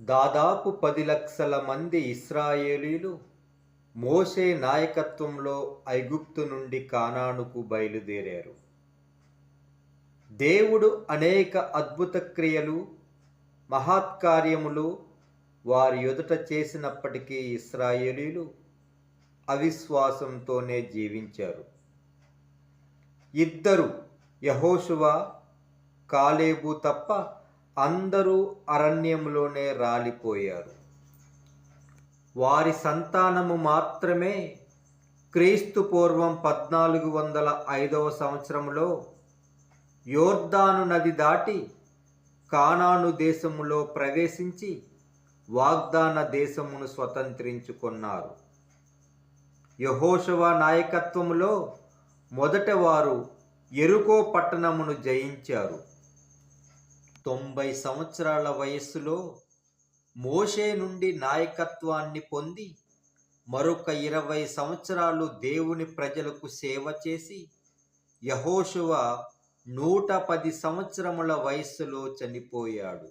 దాదాపు పది లక్షల మంది ఇస్రాయేలీలు మోషే నాయకత్వంలో ఐగుప్తు నుండి కానానుకు బయలుదేరారు. దేవుడు అనేక అద్భుత క్రియలు మహాత్కార్యములు వారి ఎదుట చేసినప్పటికీ ఇస్రాయేలీలు అవిశ్వాసంతోనే జీవించారు. ఇద్దరు యహోషువ కాలేబు తప్ప అందరూ అరణ్యంలోనే రాలిపోయారు. వారి సంతానము మాత్రమే క్రీస్తు పూర్వం పద్నాలుగు వందల ఐదవ సంవత్సరంలో యోర్దాను నది దాటి కానాను దేశములో ప్రవేశించి వాగ్దాన దేశమును స్వతంత్రించుకున్నారు. యహోషవ నాయకత్వములో మొదట వారు ఎరుకో పట్టణమును జయించారు. తొంభై సంవత్సరాల వయస్సులో మోషే నుండి నాయకత్వాన్ని పొంది మరొక ఇరవై సంవత్సరాలు దేవుని ప్రజలకు సేవ చేసి యహోశువ నూట పది సంవత్సరముల వయస్సులో చనిపోయాడు.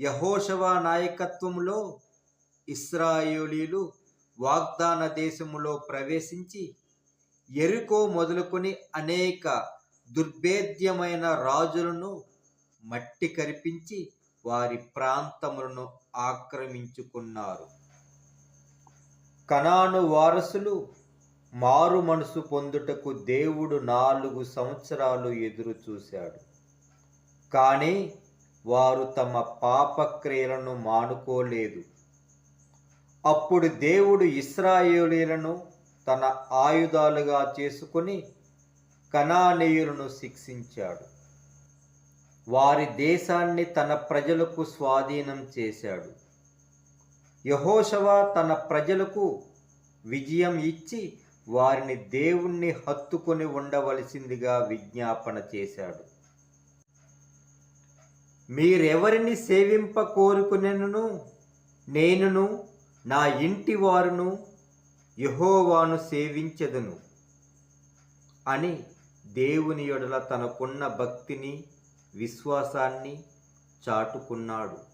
యహోశవ నాయకత్వంలో ఇస్రాయేలీలు వాగ్దాన దేశములో ప్రవేశించి ఎరుకో మొదలుకొని అనేక దుర్భేద్యమైన రాజులను మట్టి కరిపించి వారి ప్రాంతములను ఆక్రమించుకున్నారు. కనాను వారసులు మారు మనసు పొందుటకు దేవుడు నాలుగు సంవత్సరాలు ఎదురు చూశాడు. కానీ వారు తమ పాపక్రియలను మానుకోలేదు. అప్పుడు దేవుడు ఇస్రాయేలీలను తన ఆయుధాలుగా చేసుకొని కనానీయులను శిక్షించాడు. వారి దేశాన్ని తన ప్రజలకు స్వాధీనం చేశాడు. యహోషవ తన ప్రజలకు విజయం ఇచ్చి వారిని దేవుణ్ణి హత్తుకొని ఉండవలసిందిగా విజ్ఞాపన చేశాడు. మీరెవరిని సేవింప కోరుకునేను నేనును నా ఇంటి వారును యహోవాను సేవించదును అని దేవుని యొడల తనకున్న భక్తిని విశ్వాసాన్ని చాటుకున్నాడు.